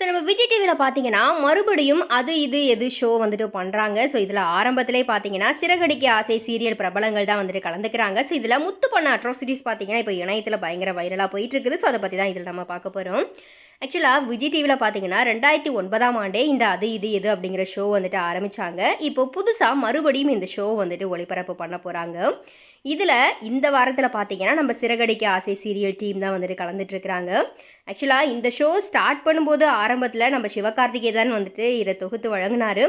So நம்ம விஜய் டிவியில் பார்த்தீங்கன்னா மறுபடியும் அது இது எது ஷோ வந்துட்டு பண்ணுறாங்க ஸோ இதில் ஆரம்பத்திலே பார்த்தீங்கன்னா சிறகடிக்க ஆசை சீரியல் பிரபலங்கள் தான் வந்துட்டு கலந்துக்கிறாங்க. ஸோ இதில் முத்து பண்ண அட்ராசிட்டிஸ் பார்த்தீங்கன்னா இப்போ இணையத்தில் பயங்கர வைரலாக போயிட்டு இருக்குது. ஸோ அதை பற்றி தான் இதில் நம்ம பார்க்க போகிறோம் ஆக்சுவலாக விஜய் டிவியில் பார்த்தீங்கன்னா ரெண்டாயிரத்தி ஒன்பதாம் ஆண்டே இந்த அது இது எது அப்படிங்கிற ஷோ வந்துட்டு ஆரம்பித்தாங்க இப்போ புதுசாக மறுபடியும் இந்த ஷோ வந்துட்டு ஒளிபரப்பு பண்ண போகிறாங்க இதில் இந்த வாரத்தில் பார்த்தீங்கன்னா நம்ம சிறகடிக்க ஆசை சீரியல் டீம் தான் வந்துட்டு கலந்துட்டுருக்கிறாங்க ஆக்சுவலாக இந்த ஷோ ஸ்டார்ட் பண்ணும்போது ஆரம்பத்தில் நம்ம சிவகார்த்திகேயன் வந்துட்டு இதை தொகுத்து வழங்கினார்.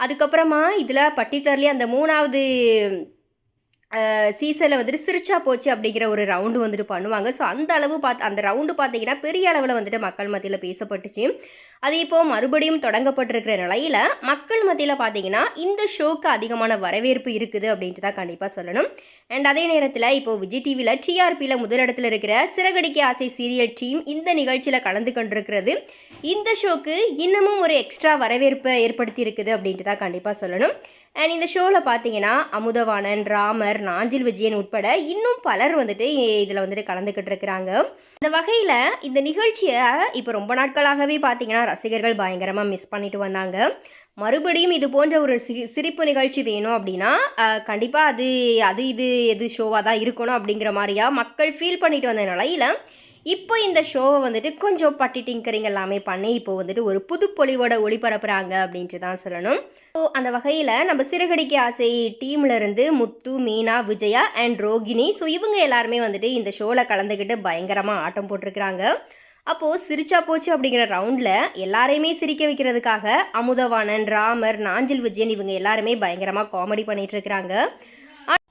அதுக்கப்புறமா இதில் பர்டிகுலர்லி அந்த மூணாவது சீசனில் வந்துட்டு சிரிச்சா போச்சு அப்படிங்கிற ஒரு ரவுண்டு வந்துட்டு பண்ணுவாங்க. ஸோ அந்த அளவு பார்த்து அந்த ரவுண்டு பார்த்தீங்கன்னா பெரிய அளவில் வந்துட்டு மக்கள் மத்தியில் பேசப்பட்டுச்சு. அது இப்போது மறுபடியும் தொடங்கப்பட்டிருக்கிற நிலையில் மக்கள் மத்தியில் பார்த்தீங்கன்னா இந்த ஷோக்கு அதிகமான வரவேற்பு இருக்குது அப்படின்ட்டு தான் கண்டிப்பாக சொல்லணும். அண்ட் அதே நேரத்தில் இப்போது விஜய் டிவியில் டிஆர்பியில் முதலிடத்தில் இருக்கிற சிறகடிக்க ஆசை சீரியல் டீம் இந்த நிகழ்ச்சியில் கலந்து கொண்டிருக்கிறது. இந்த ஷோக்கு இன்னமும் ஒரு எக்ஸ்ட்ரா வரவேற்பை ஏற்படுத்தி இருக்குது அப்படின்ட்டு தான் கண்டிப்பாக சொல்லணும். அண்ட் இந்த ஷோவில் பார்த்தீங்கன்னா அமுதவாணன் ராமர் நாஞ்சில் விஜயன் உட்பட இன்னும் பலர் வந்துட்டு இதில் வந்துட்டு கலந்துக்கிட்டு இருக்கிறாங்க. இந்த வகையில் இந்த நிகழ்ச்சியை இப்போ ரொம்ப நாட்களாகவே பார்த்தீங்கன்னா ரசிகர்கள் பயங்கரமாக மிஸ் பண்ணிட்டு வந்தாங்க. மறுபடியும் இது போன்ற ஒரு சி சிரிப்பு நிகழ்ச்சி வேணும் அப்படின்னா கண்டிப்பாக அது அது இது எது ஷோவாக தான் இருக்கணும் அப்படிங்கிற மாதிரியா மக்கள் ஃபீல் பண்ணிட்டு வந்த நிலையில் இப்போ இந்த ஷோவை வந்துட்டு கொஞ்சம் பட்டி டிங்கரிங் எல்லாமே பண்ணி இப்போ வந்துட்டு ஒரு புது பொலிவோட ஒளிபரப்புறாங்க அப்படின்ட்டு தான் சொல்லணும். ஸோ அந்த வகையில் நம்ம சிறுகடிக்கு ஆசை டீம்ல இருந்து முத்து மீனா விஜயா அண்ட் ரோகிணி. ஸோ இவங்க எல்லாருமே வந்துட்டு இந்த ஷோவில் கலந்துக்கிட்டு பயங்கரமாக ஆட்டம் போட்டிருக்கிறாங்க. அப்போது சிரிச்சா போச்சு அப்படிங்கிற ரவுண்டில் எல்லாரையுமே சிரிக்க வைக்கிறதுக்காக அமுதவாணன் ராமர் நாஞ்சில் விஜயன் இவங்க எல்லாருமே பயங்கரமாக காமெடி பண்ணிட்டு இருக்கிறாங்க.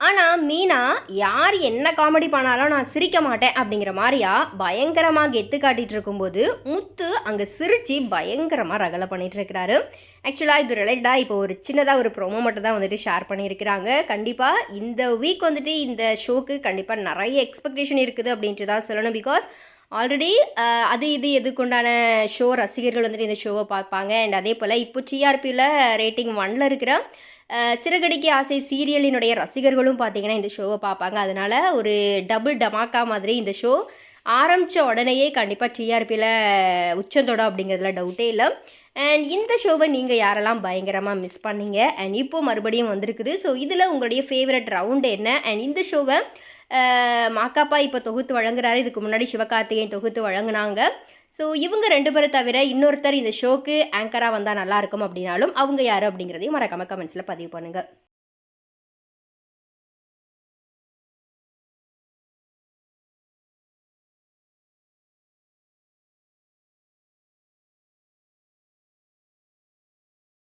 ஆனால் மீனா யார் என்ன காமெடி பண்ணாலும் நான் சிரிக்க மாட்டேன் அப்படிங்கிற மாதிரியா பயங்கரமாக கெத்து காட்டிகிட்டு இருக்கும்போது முத்து அங்கே சிரித்து பயங்கரமாக ரகலை பண்ணிகிட்ருக்கிறாரு ஆக்சுவலாக இது ரிலேட்டடாக இப்போ ஒரு சின்னதாக ஒரு ப்ரோமோ மட்டும் தான் வந்துட்டு ஷேர் பண்ணியிருக்கிறாங்க. கண்டிப்பாக இந்த வீக் வந்துட்டு இந்த ஷோக்கு கண்டிப்பாக நிறைய எக்ஸ்பெக்டேஷன் இருக்குது அப்படின்ட்டு தான் சொல்லணும் பிகாஸ் ஆல்ரெடி uh, அது இது எதுக்குண்டான ஷோ ரசிகர்கள் வந்துட்டு இந்த ஷோவை பார்ப்பாங்க. அண்ட் அதே போல் இப்போ டிஆர்பியில் ரேட்டிங் ஒனில் இருக்கிற uh, சிறகடிக்கு ஆசை சீரியலினுடைய ரசிகர்களும் பார்த்தீங்கன்னா இந்த ஷோவை பார்ப்பாங்க. அதனால் ஒரு டபுள் டமாக்கா மாதிரி இந்த ஷோ ஆரம்பித்த உடனேயே கண்டிப்பாக டிஆர்பியில் உச்சந்தோடம் அப்படிங்கிறதுல டவுட்டே இல்லை. அண்ட் இந்த ஷோவை நீங்கள் யாரெல்லாம் பயங்கரமாக மிஸ் பண்ணீங்க? அண்ட் இப்போது மறுபடியும் வந்திருக்குது. ஸோ இதில் உங்களுடைய ஃபேவரட் ரவுண்டு என்ன? அண்ட் இந்த ஷோவை மாக்காப்பா இப்போ தொகுத்து வழங்குறாரு. இதுக்கு முன்னாடி சிவகார்த்திகேயன் தொகுத்து வழங்கினாங்க. ஸோ இவங்க ரெண்டு பேரும் தவிர இன்னொருத்தர் இந்த ஷோக்கு ஆங்கராக வந்தால் நல்லாயிருக்கும் அப்படின்னாலும் அவங்க யார் அப்படிங்கிறதையும் மறக்காம கமெண்ட்ஸில் பதிவு பண்ணுங்கள்